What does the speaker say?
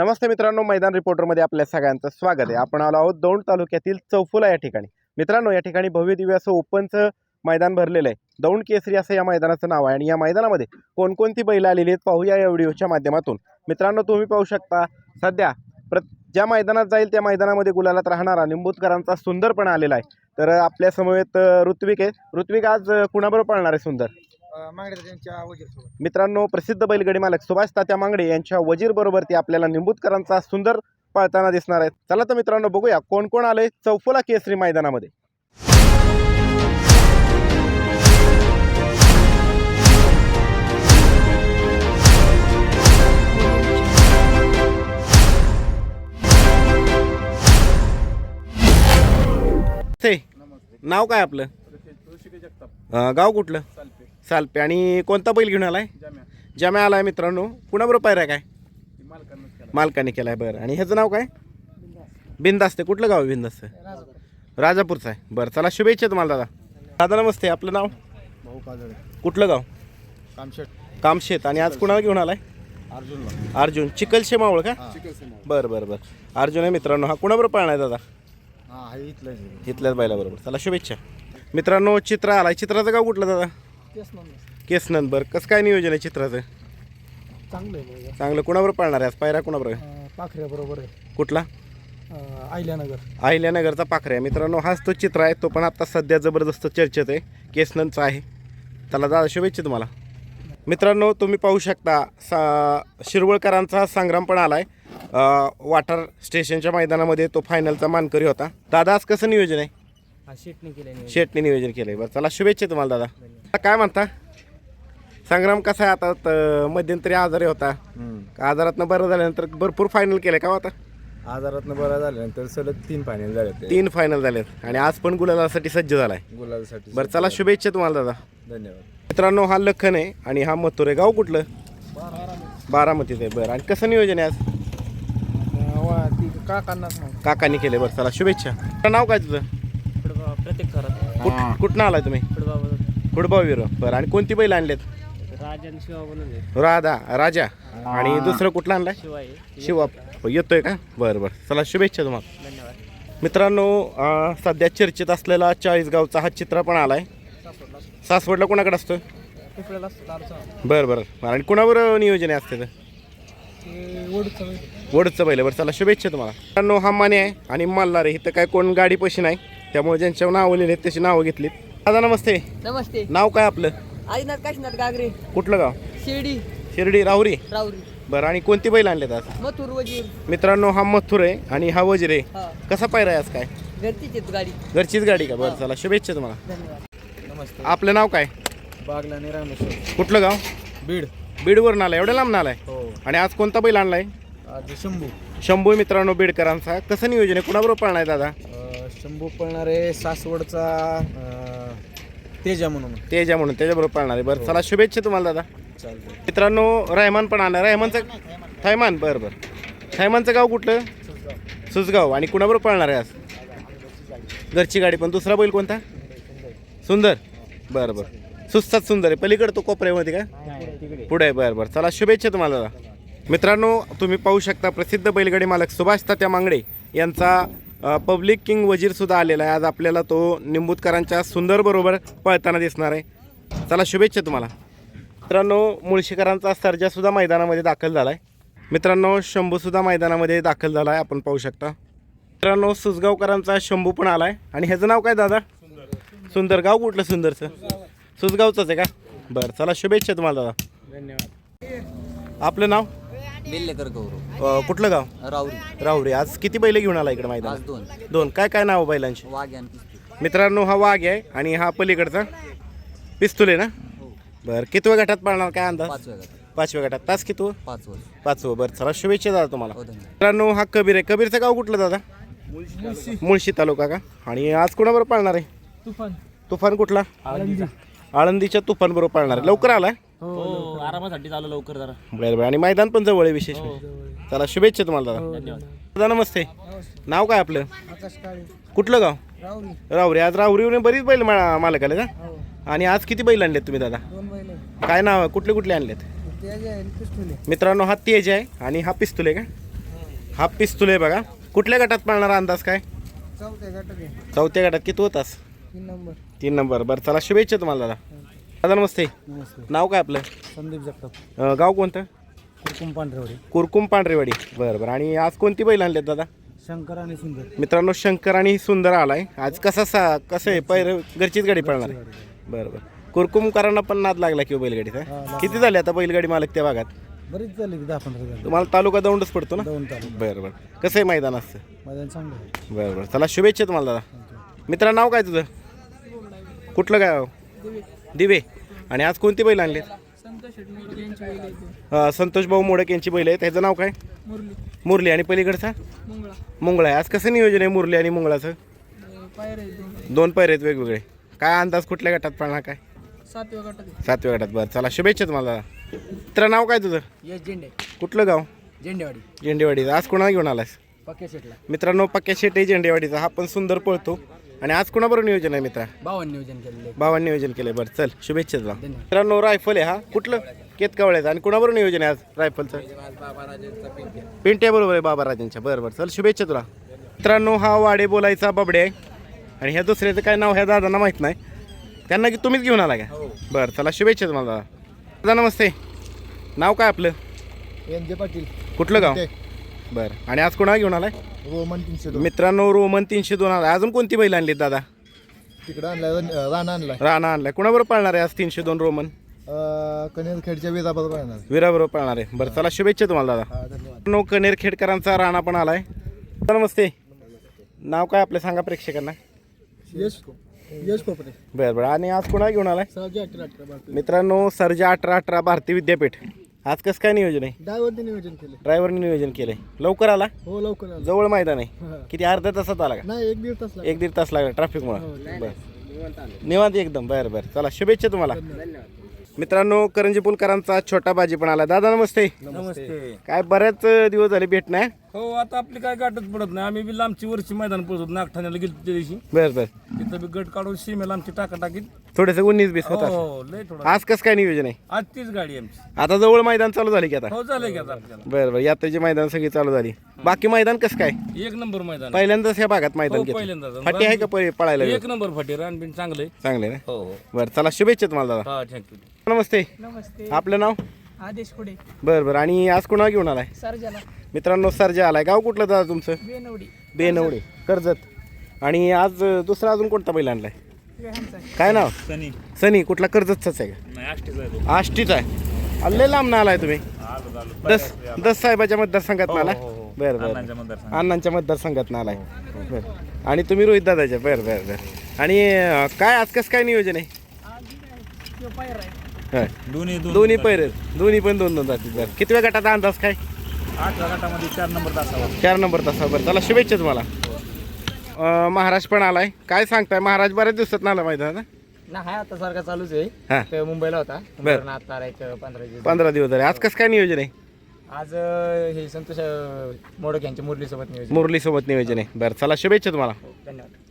नमस्ते मित्रांनो मैदान रिपोर्टरमध्ये आपल्या सगळ्यांचं स्वागत आहे. आपण आलो आहोत दौंड तालुक्यातील चौफुला या ठिकाणी. मित्रांनो या ठिकाणी भव्य दिव्य असं ओपनचं मैदान भरलेलं आहे. दौंड केसरी असं या मैदानाचं नाव आहे आणि या मैदानामध्ये कोणकोणती बैलं आलेली आहेत पाहूया या व्हिडिओच्या माध्यमातून. मित्रांनो तुम्ही पाहू शकता सध्या प्र ज्या मैदानात जाईल त्या मैदानामध्ये गुलालात राहणारा निंबूतकरांचा सुंदर पण आलेला आहे. तर आपल्या समवेत ऋत्विक आहे. ऋत्विक आज कुणाबरोबर पळणार आहे सुंदर? वजीरसोबत. मित्रांनो प्रसिद्ध बैलगाडी मालक सुभाष तात्या मांगडे यांच्या वजीर बरोबर ती आपल्याला निंबूतकरांचा सुंदर पळताना दिसणार आहे चला तर मित्रांनो बघूया कोण कोण आले चौफुला केसरी मैदानामध्ये. ते नाव काय आपलं? अं, गाव कुठलं? चालते आणि कोणता बैल घेऊन आलाय? जाम्या. आलाय मित्रांनो. कुणाबरोबर पायऱ्या काय? मालकाने केलाय बरं. आणि ह्याचं नाव काय? बिंदास्ते कुठलं गाव आहे बिंदास्त राजापूरचं आहे. बरं चला शुभेच्छा तुम्हाला दादा. दादा नमस्ते. आपलं नाव? भाऊ काजळे. कुठलं गाव? कामशेट कामशेत. आणि आज कुणाला घेऊन आलाय? अर्जुनला. अर्जुन. चिकलशे मावळ का? बरं बरं बरं. अर्जुन आहे मित्रांनो. हा कुणाबरोबर पाळणार दादा? हा इथलं इथल्याच बैलाबरोबर. चला शुभेच्छा. मित्रांनो चित्र आलाय. चित्राचं गाव कुठलं दादा? केसनंद बरं. कसं काय नियोजन आहे चित्राचं? चांगलं आहे चांगलं. कुणाबरोबर पाळणार आहे आज? पायऱ्या कुणाबरोबर आहे? पाखऱ्या बरोबर आहे. कुठला? आयल्यानगर. अहिल्यानगरचा पाखरे. आहे मित्रांनो हाच तो चित्र आहे. तो पण आता सध्या जबरदस्त चर्चेत आहे. केसनंदचा आहे. त्याला दादा शुभेच्छा तुम्हाला. मित्रांनो तुम्ही पाहू शकता सा शिरवळकरांचा संग्राम पण आलाय. अं, वाटर स्टेशनच्या मैदानामध्ये तो फायनलचा मानकरी होता. दादा आज कसं नियोजन आहे? हा शेटने केलं शेटने नियोजन केलंय. बरं चला शुभेच्छा तुम्हाला दादा. काय म्हणता? संग्राम कसा आहे आता? त- मध्यंतरी आजारी होता. आजारातनं बरं झाल्यानंतर भरपूर फायनल केलंय का हो आता? आजारातनं बरा झाल्यानंतर सलग तीन फायनल झाले ते. तीन फायनल झालेत. आणि आज पण गुलालासाठी सज्ज झालाय. गुलालसाठी बरं चला शुभेच्छा तुम्हाला दादा. धन्यवाद. मित्रांनो हा लखन आहे आणि हा मथुर आहे. गाव कुठलं? बारामतीचं आहे. बरं आणि कसं नियोजन आहे आज? काकांनी केले बरं चला शुभेच्छा. तुझं नाव काय तुझं? प्रत्येक घरात कुठ कुठनं आलाय तुम्ही? फुटबॉल विरो बरं आणि कोणती बैल आणलेत? राजन शिवा राधा राजा. आणि दुसरं कुठलं आणलाय? शिवाय शिवा. येतोय का? बरं बरं. चला शुभेच्छा तुम्हाला. धन्यवाद. मित्रांनो अं, सध्या चर्चेत असलेला चाळीसगावचा हा चित्र पण आलाय. सासवडला कोणाकडे असतो? तारचा बरं बरं. आणि कुणावर नियोजन आहे असते तर ओढचं वडचं बैल बरं चला शुभेच्छा तुम्हाला. मित्रांनो हा माने आहे आणि मल्हार आहे. इथं काय कोण गाडी पशी नाही. त्यामुळे ज्यांच्या नावं लिहिले आहेत त्याची नावं घेतलीत. दादा नमस्ते. नमस्ते. नाव काय आपलं? आदिनाथ काशीनाथ गागरे. कुठलं गाव? शिर्डी. शिर्डी राहुरी. राऊरी बरं आणि कोणती बैल आणलेत आज? मथुर वजीर. मित्रांनो हा मथुर आहे आणि हा वजीर आहे. हा. कसा पायरा आहे आज काय? घरचीच आहेत गाडी. घरचीच गाडी का? बरं चला शुभेच्छा तुम्हाला. धन्यवाद. नमस्ते. आपलं नाव काय? बागला रामेश्वर कुठलं गाव? बीड. बीडवरून आलाय एवढ्या लांब आलाय? हो. आणि आज कोणता बैल आणलाय? आज शंभू. शंभू मित्रांनो बीडकरांचा. कसं नियोजन आहे? कुणाबरोबर पळणार दादा? अं, शंभू पळणारे सासवडचा अं, तेजा म्हणून. तेजा म्हणून त्याच्याबरोबर पळणार. आहे बरं चला शुभेच्छा तुम्हाला दादा. मित्रांनो रहमान पण आणणार रहमानचं थैमान बरं बरं. थैमानचं गाव कुठलं? सुसगाव आणि कुणाबरोबर पळणार आहे आज? घरची गाडी पण. दुसरा बैल कोणता? सुंदर. बरं बरं. सुस्तात सुंदर आहे. पलीकडे तो कोपऱ्यामध्ये का? पुढे आहे. बरं बरं. चला शुभेच्छा तुम्हाला दादा. मित्रांनो तुम्ही पाहू शकता प्रसिद्ध बैलगाडी मालक सुभाष तात्या मांगडे यांचा पब्लिक किंग वजीर सुद्धा आलेला आहे. आज आपल्याला तो निंबूतकरांच्या सुंदर बरोबर पळताना दिसणार आहे. चला शुभेच्छा तुम्हाला. मित्रांनो मुळशीकरांचा सर्जा सुद्धा मैदानामध्ये दाखल झाला आहे मित्रांनो शंभूसुद्धा मैदानामध्ये दाखल झाला आहे आपण पाहू शकता. मित्रांनो सुसगावकरांचा शंभू पण आला आहे आणि ह्याचं नाव काय दादा? सुंदर. गाव कुठलं सुंदरचं? सुसगावचंच आहे का? बरं चला शुभेच्छा तुम्हाला दादा. धन्यवाद. आपलं नाव? बेल्लेकर गौरव. अं, कुठलं गाव? राऊरी. राहुरी आज किती बैल घेऊन आला इकडे आज मैदान दोन. दोन. काय काय नाव बैलांची? वाघ आणि पिस्तूल. मित्रांनो हा वाघ आहे आणि हा पलीकडचा पिस्तूल आहे ना? हो. बरं कितव्या गटात पाळणार? काय अंदाज? पाच वेळा पाचव्या गटात. तास किती पाच वर्ष. पाचवं बरं चला शुभेच्छा दादा तुम्हाला. हो धन्यवाद. मित्रांनो हा कबीर आहे. कबीरचं गाव कुठलं दादा? मुळशी. तालुका का? आणि आज कोणाबरोबर पाळणार आहे? तुफान. तुफान कुठला? आळंदीच्या तुफान बरोबर पाळणार आहे. लवकर आलाय? हो आरामासाठी चालू लवकर जरा. बरं बरं. आणि मैदान पण जवळ आहे विशेष चला शुभेच्छा तुम्हाला दादा. दादा नमस्ते. नाव काय आपलं? आकाश काळे. कुठलं गाव? राहुरी. आज राहुरीने बरीच बैल मा- मालक आले का हो. आणि आज किती बैल आणलेत तुम्ही दादा? दोन बैल काय नाव आहे कुठले कुठले आणलेत? पिस्तुले मित्रांनो हा तेज आहे आणि हा पिस्तूल आहे का? हा. पिस्तूल आहे बघा. कुठल्या गटात पाळणारा अंदाज काय? चौथ्या गटात आहे. चौथ्या गटात किती होतास? तीन नंबर. तीन नंबर. बरं चला शुभेच्छा तुम्हाला दादा. दादा नमस्ते. नमस्ते. नाव काय आपलं? संदीप जगताप. अं, गाव कोणतं? कुरकुम पांढरेवाडी. कुरकुम पांढरेवाडी. बरं बरं. आणि आज कोणती बैल आणलेत दादा? शंकर आणि सुंदर. मित्रांनो शंकर आणि सुंदर आलाय. आज कसा सा कसं आहे? पैर घरचीच गाडी पळणार. आहे बरं बरं. कुरकुमकरांना पण नाद लागला किंवा बैलगाडीचा किती झाले आता बैलगाडी मालक त्या भागात? बरीच झाली की दहा पंधरा झाली. तुम्हाला तालुका दौंडच पडतो ना? दोन तालुका. बरं बरं. कसं आहे मैदान असतं मैदान चांगलं आहे. बरं बरं. चला शुभेच्छा तुम्हाला दादा. मित्रा नाव काय तुझं? कुठलं गाव? दिवे. आणि आज कोणती बैल आणली संतोष भाऊ मोडक यांची बैल आहे त्याचं नाव काय? मुरली. आणि पलीकडचा? मुंगळा. आहे. आज कसं नियोजन आहे मुरली आणि मुंगळाचं? दोन. पैर आहेत वेगवेगळे. काय अंदाज कुठल्या गटात पडणार काय? सातव्या गटात सातव्या गटात. बरं चला शुभेच्छा तुम्हाला. दादा मित्रा नाव काय तुझं? यश झेंडे. कुठलं गाव? झेंडेवाडी. झेंडेवाडीचं. आज कोणाला घेऊन आलास? पक्या शेटला. मित्रांनो पक्क्या शेटे झेंडेवाडीचा. हा पण सुंदर पळतो. आणि आज कोणाबरोबर नियोजन आहे मित्रा? बावन्न नियोजन केलेले भावांनी नियोजन केलंय. बरं चल शुभेच्छा तुला. मित्रांनो रायफल आहे हा. कुठलं? केतकावळ्याचं. आणि कुणाबरोबर नियोजन आहे आज रायफलचं? पिंट्या बरोबर आहे बाबा राजांच्या बरं बरं चल शुभेच्छा तुला. मित्रांनो हा वाडे बोलायचा बबडे आहे. आणि ह्या दुसऱ्याचं काय नाव ह्या दादांना माहीत नाही. त्यांना की तुम्हीच घेऊन आला का? बरं चला शुभेच्छा तुम्हाला. दादा दादा नमस्ते. नाव काय आपलं? एन जे पाटील. कुठलं गाव? बरं. आणि आज कोणाला घेऊन आलाय? रोमन तीनशे मित्रांनो रोमन तीनशे दोन आला अजून कोणती बैल आणलीत दादा? तिकडं आणलाय राणा आणलाय. राणा आणलाय. कुणाबरोबर पाळणार आहे आज तीनशे दोन रोमन? कनेरखेडच्या वेदाबरोबर आणणार विराबरोबर पाळणार आहे. बरं चला शुभेच्छा तुम्हाला दादा. धन्यवाद. नो कनेर खेडकरांचा राणा पण आलाय. नमस्ते. नाव काय आपलं? सांगा प्रेक्षकांना. यश यश कोपरे बरं बरं. आणि आज कोणाला घेऊन आलाय? सहाशे अठरा अठरा मित्रांनो सर्जा अठरा अठरा भारतीय विद्यापीठ. आज कसं काय नियोजन आहे? ड्रायव्हरने नियोजन केले ड्रायव्हरने नियोजन केलंय. लवकर आला? हो लवकर आलं. जवळ मैदान आहे. हा. किती अर्ध्या तासात आला का? नाही एक दीड तास लागला. एक दीड तास लागला ट्रॅफिकमुळे बरं. निवांत एकदम. बरं बरं. चला शुभेच्छा तुम्हाला. मित्रांनो करंजी पुलकरांचा छोटा बाजी पण आला. दादा नमस्ते. नमस्ते. काय बऱ्याच दिवस झाले भेट नाही. हो आता आपली काय गाठच पडत नाही. आम्ही बी लांबची वरची मैदान पळतो नागठाण्याला गेलो त्या दिवशी. बरं बरं. तिथं बी गट काढून सीमेला आमची टाका टाकीत थोडेस उन्नीस बीस होता हो लय थोडं. आज कसं काय नियोजन आहे? आज तीच गाडी आमची. आता जवळ मैदान चालू झाले की आता? हो की आता आपल्याला. बरं बरं. यात्रेची मैदान सगळी चालू झाली. बाकी मैदान कसं काय? एक नंबर मैदान पहिल्यांदाच ह्या भागात मैदान हो घेतलं. फाटी आहे का पळ- पळायला? एक नंबर फाटी रानबीन चांगलंय चांगले ना? हो हो. बरं चला शुभेच्छा तुम्हाला दादा. हा थँक्यू नमस्ते. नमस्ते. आपलं नाव? आदेश कुडे बरं बरं. आणि आज कुणाला घेऊन आलाय? सरजाला. मित्रांनो सरजा आलाय. गाव कुठलं दादा तुमचं? बेनवडी. बेनवडे. कर्जत. आणि आज अं, दुसरा अजून कोणता बैल आणलाय? काय नाव? सनी. सनी. कुठला? कर्जतचाच आहे नाही आष्टीचा आहे का आष्टीचा आहे. आले लांब ना आलाय तुम्ही दस दस साहेबाच्या मतदारसंघात आला बरं बरं. अण्णांच्या मतदारसंघात. आलाय बरं. आणि तुम्ही रोहित दादाच्या? बरं बरं बरं. आणि अं, काय आज कसं काय नियोजन आहे. होय. दोन्ही दोन्ही पैर. दोन्ही पण दोन दोन जातील बरं. कितव्या गटाचा अंदाज काय? आठ गटामध्ये चार नंबर तासावर चार नंबर तासा बरं चला शुभेच्छा तुम्हाला. अं, महाराज पण आलाय. काय सांगताय? महाराज बऱ्याच दिवसात आला माहिती ना ना हाय आता सारखा चालूच आहे. हां. ते मुंबईला होता. आता पंधरा दिवस पंधरा दिवस झाले. आज कसं काय नियोजन आहे? आज अं, हे संतोष अं, मोडक यांच्या मुरलीसोबत नियोजन मुरली सोबत नियोजन आहे. बरं चला शुभेच्छा तुम्हाला. धन्यवाद.